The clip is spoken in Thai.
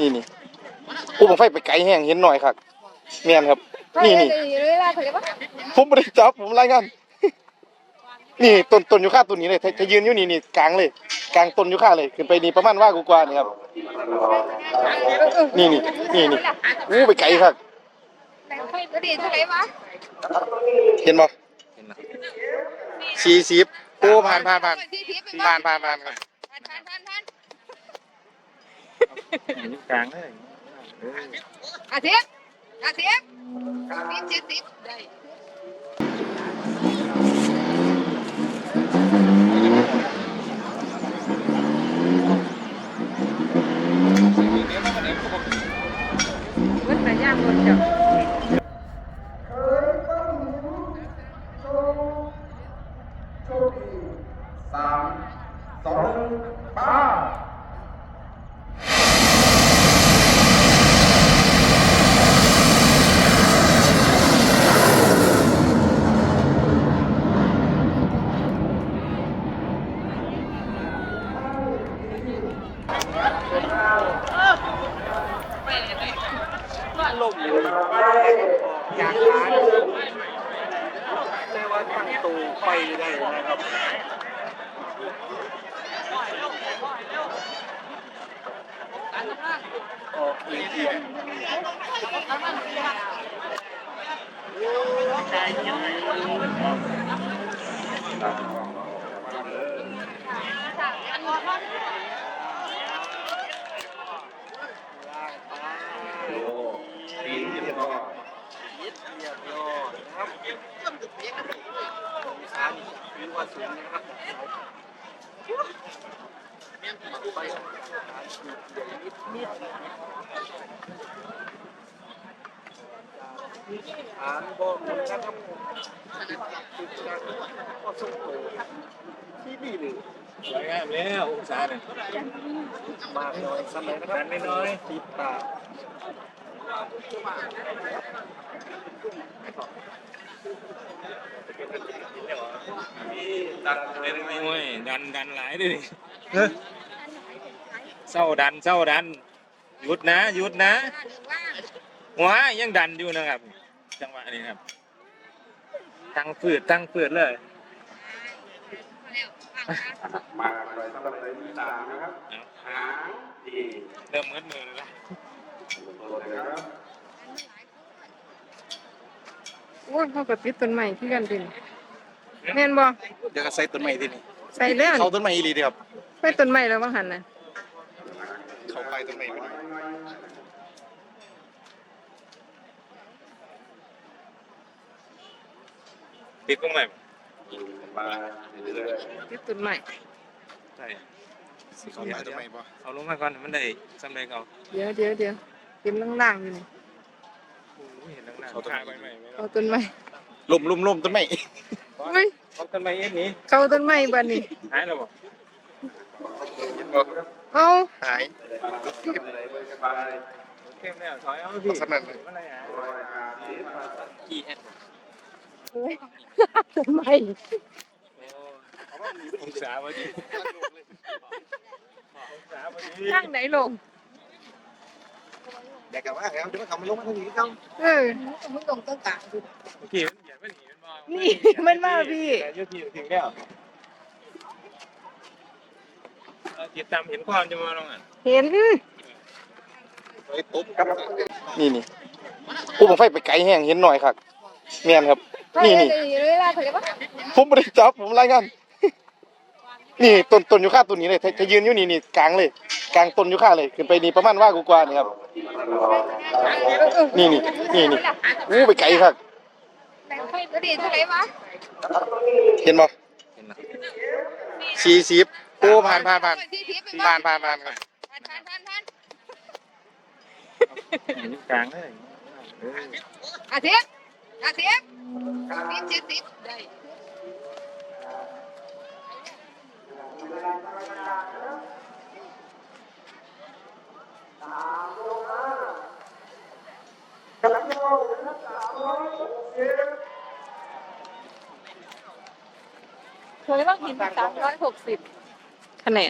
นี่นี่อู้บังไฟไปไกลแห้งเห็นหน่อยครับเมียนครับ นี่นี่เวลาเขาเรียกว่าผมไม่ได้จับผมรายงานนี่ต้นต้นยูคาต้นนี้เลยถ้าถ้ายืนอยู่นี่นี่กลางเลยกลางต้นยูคาเลยขึ้นไปนี่ประมาณว่ากว่าๆนี่ครับ นี่นี่นี่นี่อู้ไปไกลครับแต่ไฟก็ดีเท่าไหร่วะเห็นบ่สี่สิบโอ้ผ่านผ่านผ่านสี่สิบเป็นผ่านผ่านผ่านครับ ผ่านผ่านผ่านผ่าน กลางเลยอาทิตย์อาทิตย์สิบเจ็ดสิบได้มันแต่ย่างรถจับ ยางร้านแต่ว่าตั้งตู ไปได้นะครับออกเลยทีปีนเรียบร้อย เรียบร้อยนะครับ มถือว่าสูงนะครับไปนิดนิดฐานบนนะครับติดจากก็ส่งโตที่นี่หนึ่งสวยงามแล้วองศาเนี่ยมากน้อยสมัยนะครับน้อยติดตา ดันเลยได้ไหมโอ้ยดันดันหลายด้วยนี่เศร้าดันเศร้าดันหยุดนะหยุดนะหัวยังดันอยู่นะครับ จังหวะนี้ครับตั้งฝืดตั้งฝืดเลยมาเลยสำหรับเลยที่สามนะครับหางดีเริ่มมืดมือแล้วนะนะครับโอ้ยเขากับปิดต้นใหม่ที่กันเป็น แม่นบ่เดี๋ยวก็ใส่ต้นไม้ที่นี่ใส่แล้วเขาต้นไม้อีหลีเดีครับไปต้นใหม่แล้วว่าหันน่ะเขาไปต้นไม้ไปหน่อยติดตรงไหนมาเรื่อยปิดต้นใหม่ใช่เขาไปต้นไม้ปะเอาลงมาก่อนมันได้สำเร็จเอาเดี๋ยวเดี๋ยวเดี๋ยวเป็นล่างๆอยู่นี่โอ้ยเห็นข้างหน้าเขาถ่ายไปไหมไม่เอาต้นใหม่ลมลมลมต้นไม้ เฮ้ยเขาต้นไม้เอ็นนี้เข้าต้นใหม่บัดนี้หายแล้วบ่เอาหายเข้มแล้วถอยเอาพี่สนั่นเลยอะไรอะกี่แอดต้นใหม่องศาพอดีองศาพอดีข้างไหนลงอยากกลับว่าแล้วเดี๋ยวเขามาลงมาทางนี้เขาเออมันตรงต้นกลางอยู่เมื่อกี้มั นเหยียบมันหนีมันมานี่นี่มันมาพี่แต่ยุทีถึงแล้วเออติดตามเห็นความจะมาลงอะเห็นไอ้ตุ๊บครับนี่นี่อู้บังไฟไปไกลแห้งเห็นหน่อยครับเมียนครับ นี่นี่เวลาเขาเรียกว่าผมไม่ได้จับผมรายงาน นี่ต้นต้นยูคาต้นนี้เลยถ้าถ้ายืนอยู่นี่นี่กลางเลยกลางต้นยูคาเลยขึ้นไปนี่ประมาณว่ากว่าๆนี่ครับ นี่นี่นี่นี่อู้ไปไกลครับแต่ไฟก็ดีเท่าไหร่วะเห็นบ่เห็นแล้วสี่สิบโอ้ผ่านผ่านผ่านสี่สิบเป็นผ่านผ่านผ่านครับผ่านผ่านผ่านผ่านกลางเลยอาทิตย์อาทิตย์สิบเจ็ดสิบได้ เคยว่ากินสามร้อยหกสิบคะแนน